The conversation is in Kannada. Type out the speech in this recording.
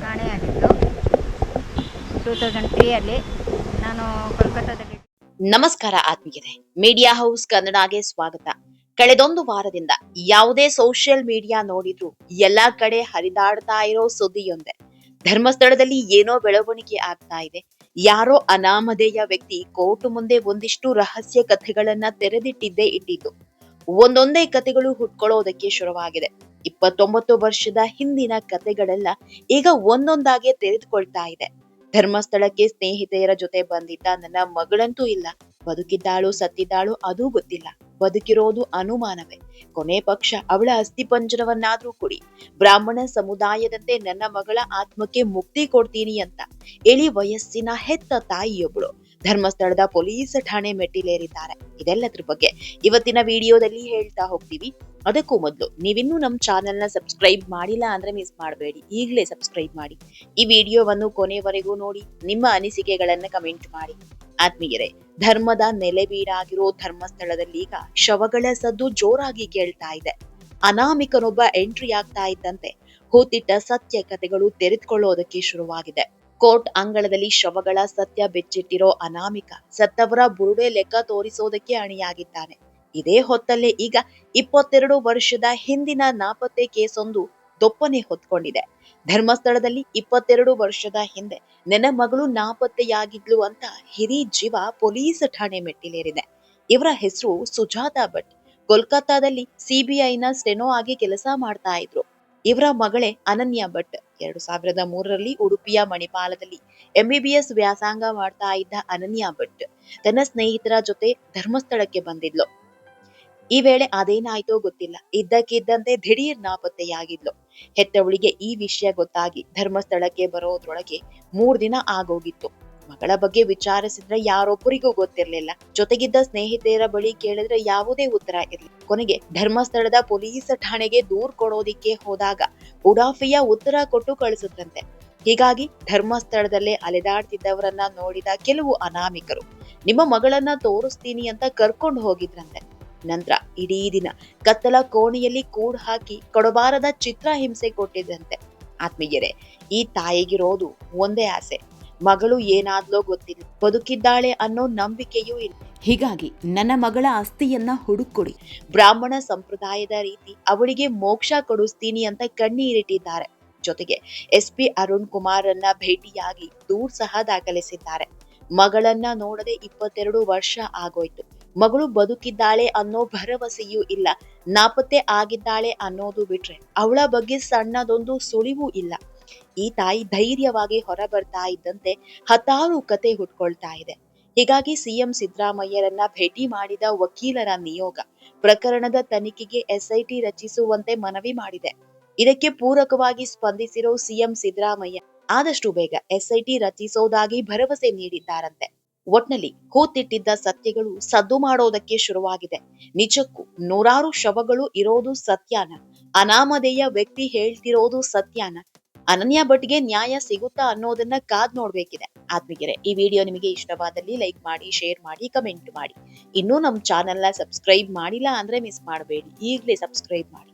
ಕಾಣೆಯಾಗಿದ್ದು ಟೂ ತೌಸಂಡ್ ತ್ರೀಯಲ್ಲಿ ನಾನು ಕೋಲ್ಕತ್ತಾದಲ್ಲಿ ನಮಸ್ಕಾರ ಆತ್ಮೀಯರೇ. ಮೀಡಿಯಾ ಹೌಸ್ ಕನ್ನಡಗೆ ಸ್ವಾಗತ. ಕಳೆದೊಂದು ವಾರದಿಂದ ಯಾವುದೇ ಸೋಷಿಯಲ್ ಮೀಡಿಯಾ ನೋಡಿದ್ರು ಎಲ್ಲಾ ಕಡೆ ಹರಿದಾಡ್ತಾ ಇರೋ ಸುದ್ದಿಯೊಂದೇ. ಧರ್ಮಸ್ಥಳದಲ್ಲಿ ಏನೋ ಬೆಳವಣಿಗೆ ಆಗ್ತಾ ಇದೆ. ಯಾರೋ ಅನಾಮಧೇಯ ವ್ಯಕ್ತಿ ಕೋರ್ಟ್ ಮುಂದೆ ಒಂದಿಷ್ಟು ರಹಸ್ಯ ಕಥೆಗಳನ್ನ ತೆರೆದಿಟ್ಟಿದ್ದೇ ಇಟ್ಟಿದ್ದು. ಒಂದೊಂದೇ ಕಥೆಗಳು ಹುಟ್ಕೊಳ್ಳೋದಕ್ಕೆ ಶುರುವಾಗಿದೆ. ಇಪ್ಪತ್ತೊಂಬತ್ತು ವರ್ಷದ ಹಿಂದಿನ ಕತೆಗಳೆಲ್ಲ ಈಗ ಒಂದೊಂದಾಗಿ ತೆರೆದುಕೊಳ್ತಾ ಇದೆ. ಧರ್ಮಸ್ಥಳಕ್ಕೆ ಸ್ನೇಹಿತೆಯರ ಜೊತೆ ಬಂದಿದ್ದ ನನ್ನ ಮಗಳಂತೂ ಇಲ್ಲ. ಬದುಕಿದ್ದಾಳು ಸತ್ತಿದ್ದಾಳು ಅದೂ ಗೊತ್ತಿಲ್ಲ. ಬದುಕಿರೋದು ಅನುಮಾನವೇ. ಕೊನೆ ಪಕ್ಷ ಅವಳ ಅಸ್ಥಿಪಂಜರವನ್ನಾದ್ರೂ ಕೊಡಿ. ಬ್ರಾಹ್ಮಣ ಸಮುದಾಯದಂತೆ ನನ್ನ ಮಗಳ ಆತ್ಮಕ್ಕೆ ಮುಕ್ತಿ ಕೊಡ್ತೀನಿ ಅಂತ. ಇಳಿ ವಯಸ್ಸಿನ ಹೆತ್ತ ತಾಯಿಯೊಬ್ಬಳು ಧರ್ಮಸ್ಥಳದ ಪೊಲೀಸ್ ಠಾಣೆ ಮೆಟ್ಟಿಲೇರಿದ್ದಾರೆ. ಇದೆಲ್ಲದ್ರ ಬಗ್ಗೆ ಇವತ್ತಿನ ವಿಡಿಯೋದಲ್ಲಿ ಹೇಳ್ತಾ ಹೋಗ್ತೀವಿ. ಅದಕ್ಕೂ ಮೊದಲು ನೀವಿನ್ನೂ ನಮ್ಮ ಚಾನೆಲ್ನ ಸಬ್ಸ್ಕ್ರೈಬ್ ಮಾಡಿಲ್ಲ ಅಂದ್ರೆ ಮಿಸ್ ಮಾಡಬೇಡಿ. ಈಗಲೇ ಸಬ್ಸ್ಕ್ರೈಬ್ ಮಾಡಿ. ಈ ವಿಡಿಯೋವನ್ನು ಕೊನೆವರೆಗೂ ನೋಡಿ, ನಿಮ್ಮ ಅನಿಸಿಕೆಗಳನ್ನ ಕಮೆಂಟ್ ಮಾಡಿ. ಆತ್ಮೀಯರೇ, ಧರ್ಮದ ನೆಲೆಬೀಡಾಗಿರೋ ಧರ್ಮಸ್ಥಳದಲ್ಲಿ ಈಗ ಶವಗಳ ಸದ್ದು ಜೋರಾಗಿ ಕೇಳ್ತಾ ಇದೆ. ಅನಾಮಿಕನೊಬ್ಬ ಎಂಟ್ರಿ ಆಗ್ತಾ ಇದ್ದಂತೆ, ಹೂತಿಟ್ಟ ಸತ್ಯ ಕಥೆಗಳು ತೆರೆದುಕೊಳ್ಳೋದಕ್ಕೆ ಶುರುವಾಗಿದೆ. ಕೋರ್ಟ್ ಅಂಗಳದಲ್ಲಿ ಶವಗಳ ಸತ್ಯ ಬೆಚ್ಚಿಟ್ಟಿರೋ ಅನಾಮಿಕ ಸತ್ತವರ ಬುರುಡೆ ಲೆಕ್ಕ ತೋರಿಸೋದಕ್ಕೆ ಅಣಿಯಾಗಿದ್ದಾನೆ. ಇದೇ ಹೊತ್ತಲ್ಲೇ ಈಗ ಇಪ್ಪತ್ತೆರಡು ವರ್ಷದ ಹಿಂದಿನ ನಾಪತ್ತೆ ಕೇಸೊಂದು ದೊಪ್ಪನೆ ಹೊತ್ಕೊಂಡಿದೆ. ಧರ್ಮಸ್ಥಳದಲ್ಲಿ ಇಪ್ಪತ್ತೆರಡು ವರ್ಷದ ಹಿಂದೆ ನನ್ನ ಮಗಳು ನಾಪತ್ತೆಯಾಗಿದ್ಲು ಅಂತ ಹಿರಿ ಜೀವ ಪೊಲೀಸ್ ಠಾಣೆ ಮೆಟ್ಟಿಲೇರಿದೆ. ಇವರ ಹೆಸರು ಸುಜಾತಾ ಭಟ್. ಕೋಲ್ಕತ್ತಾದಲ್ಲಿ ಸಿಬಿಐನ ಸ್ಟೆನೋ ಆಗಿ ಕೆಲಸ ಮಾಡ್ತಾ ಇದ್ರು. ಇವರ ಮಗಳೇ ಅನನ್ಯ ಭಟ್. ಎರಡು ಸಾವಿರದ ಮೂರರಲ್ಲಿ ಉಡುಪಿಯ ಮಣಿಪಾಲದಲ್ಲಿ ಎಂಬಿಬಿಎಸ್ ವ್ಯಾಸಂಗ ಮಾಡ್ತಾ ಇದ್ದ ಅನನ್ಯ ಭಟ್ ತನ್ನ ಸ್ನೇಹಿತರ ಜೊತೆ ಧರ್ಮಸ್ಥಳಕ್ಕೆ ಬಂದಿದ್ಲು. ಈ ವೇಳೆ ಅದೇನಾಯ್ತೋ ಗೊತ್ತಿಲ್ಲ. ಇದ್ದಕ್ಕಿದ್ದಂತೆ ದಿಢೀರ್ ನಾಪತ್ತೆಯಾಗಿದ್ಲು. ಹೆತ್ತವಳಿಗೆ ಈ ವಿಷಯ ಗೊತ್ತಾಗಿ ಧರ್ಮಸ್ಥಳಕ್ಕೆ ಬರೋದ್ರೊಳಗೆ ಮೂರ್ ದಿನ ಆಗೋಗಿತ್ತು. ಮಗಳ ಬಗ್ಗೆ ವಿಚಾರಿಸಿದ್ರೆ ಯಾರೊಬ್ಬರಿಗೂ ಗೊತ್ತಿರ್ಲಿಲ್ಲ. ಜೊತೆಗಿದ್ದ ಸ್ನೇಹಿತೆಯರ ಬಳಿ ಕೇಳಿದ್ರೆ ಯಾವುದೇ ಉತ್ತರ ಇರಲಿಲ್ಲ. ಕೊನೆಗೆ ಧರ್ಮಸ್ಥಳದ ಪೊಲೀಸ್ ಠಾಣೆಗೆ ದೂರ್ ಕೊಡೋದಿಕ್ಕೆ ಹೋದಾಗ ಉಡಾಫಿಯ ಉತ್ತರ ಕೊಟ್ಟು ಕಳಿಸುತ್ತಂತೆ. ಹೀಗಾಗಿ ಧರ್ಮಸ್ಥಳದಲ್ಲೇ ಅಲೆದಾಡ್ತಿದ್ದವರನ್ನ ನೋಡಿದ ಕೆಲವು ಅನಾಮಿಕರು, ನಿಮ್ಮ ಮಗಳನ್ನ ತೋರಿಸ್ತೀನಿ ಅಂತ ಕರ್ಕೊಂಡು ಹೋಗಿದ್ರಂತೆ. ನಂತರ ಇಡೀ ದಿನ ಕತ್ತಲ ಕೋಣೆಯಲ್ಲಿ ಕೂಡ್ ಹಾಕಿ ಕೊಡಬಾರದ ಚಿತ್ರ ಹಿಂಸೆ ಕೊಟ್ಟಿದ್ದಂತೆ. ಆತ್ಮೀಯರೇ, ಈ ತಾಯಿಗಿರೋದು ಒಂದೇ ಆಸೆ. ಮಗಳು ಏನಾದ್ಲೋ ಗೊತ್ತಿಲ್ಲ. ಬದುಕಿದ್ದಾಳೆ ಅನ್ನೋ ನಂಬಿಕೆಯೂ ಇಲ್ಲ. ಹೀಗಾಗಿ ನನ್ನ ಮಗಳ ಆಸ್ತಿಯನ್ನ ಹುಡುಕೊಡಿ. ಬ್ರಾಹ್ಮಣ ಸಂಪ್ರದಾಯದ ರೀತಿ ಅವಳಿಗೆ ಮೋಕ್ಷ ಕೊಡಿಸ್ತೀನಿ ಅಂತ ಕಣ್ಣೀರಿಟ್ಟಿದ್ದಾರೆ. ಜೊತೆಗೆ ಎಸ್ ಪಿ ಅರುಣ್ ಕುಮಾರ್ ಅನ್ನ ಭೇಟಿಯಾಗಿ ದೂರ್ ಸಹ ದಾಖಲಿಸಿದ್ದಾರೆ. ಮಗಳನ್ನ ನೋಡದೆ ಇಪ್ಪತ್ತೆರಡು ವರ್ಷ ಆಗೋಯ್ತು. ಮಗಳು ಬದುಕಿದ್ದಾಳೆ ಅನ್ನೋ ಭರವಸೆಯೂ ಇಲ್ಲ. ನಾಪತ್ತೆ ಆಗಿದ್ದಾಳೆ ಅನ್ನೋದು ಬಿಟ್ರೆ ಅವಳ ಬಗ್ಗೆ ಸಣ್ಣದೊಂದು ಸುಳಿವೂ ಇಲ್ಲ. ಈ ತಾಯಿ ಧೈರ್ಯವಾಗಿ ಹೊರ ಬರ್ತಾ ಇದ್ದಂತೆ ಹತ್ತಾರು ಕತೆ ಹುಟ್ಕೊಳ್ತಾ ಇದೆ. ಹೀಗಾಗಿ ಸಿಎಂ ಸಿದ್ದರಾಮಯ್ಯರನ್ನ ಭೇಟಿ ಮಾಡಿದ ವಕೀಲರ ನಿಯೋಗ ಪ್ರಕರಣದ ತನಿಖೆಗೆ ಎಸ್ಐಟಿ ರಚಿಸುವಂತೆ ಮನವಿ ಮಾಡಿದೆ. ಇದಕ್ಕೆ ಪೂರಕವಾಗಿ ಸ್ಪಂದಿಸಿರೋ ಸಿಎಂ ಸಿದ್ದರಾಮಯ್ಯ ಆದಷ್ಟು ಬೇಗ ಎಸ್ಐಟಿ ರಚಿಸೋದಾಗಿ ಭರವಸೆ ನೀಡಿದ್ದಾರಂತೆ. ಒಟ್ನಲ್ಲಿ ಕೂತಿಟ್ಟಿದ್ದ ಸತ್ಯಗಳು ಸದ್ದು ಮಾಡೋದಕ್ಕೆ ಶುರುವಾಗಿದೆ. ನಿಜಕ್ಕೂ ನೂರಾರು ಶವಗಳು ಇರೋದು ಸತ್ಯಾನ? ಅನಾಮಧೇಯ ವ್ಯಕ್ತಿ ಹೇಳ್ತಿರೋದು ಸತ್ಯಾನ? ಅನನ್ಯ ಭಟ್ಗೆ ನ್ಯಾಯ ಸಿಗುತ್ತಾ ಅನ್ನೋದನ್ನ ಕಾದ್ ನೋಡ್ಬೇಕಿದೆ. ಆತ್ಮಿಗೆರೆ ಈ ವಿಡಿಯೋ ನಿಮಗೆ ಇಷ್ಟವಾದಲ್ಲಿ ಲೈಕ್ ಮಾಡಿ, ಶೇರ್ ಮಾಡಿ, ಕಮೆಂಟ್ ಮಾಡಿ. ಇನ್ನೂ ನಮ್ಮ ಚಾನೆಲ್ನ ಸಬ್ಸ್ಕ್ರೈಬ್ ಮಾಡಿಲ್ಲ ಅಂದ್ರೆ ಮಿಸ್ ಮಾಡಬೇಡಿ. ಈಗಲೇ ಸಬ್ಸ್ಕ್ರೈಬ್ ಮಾಡಿ.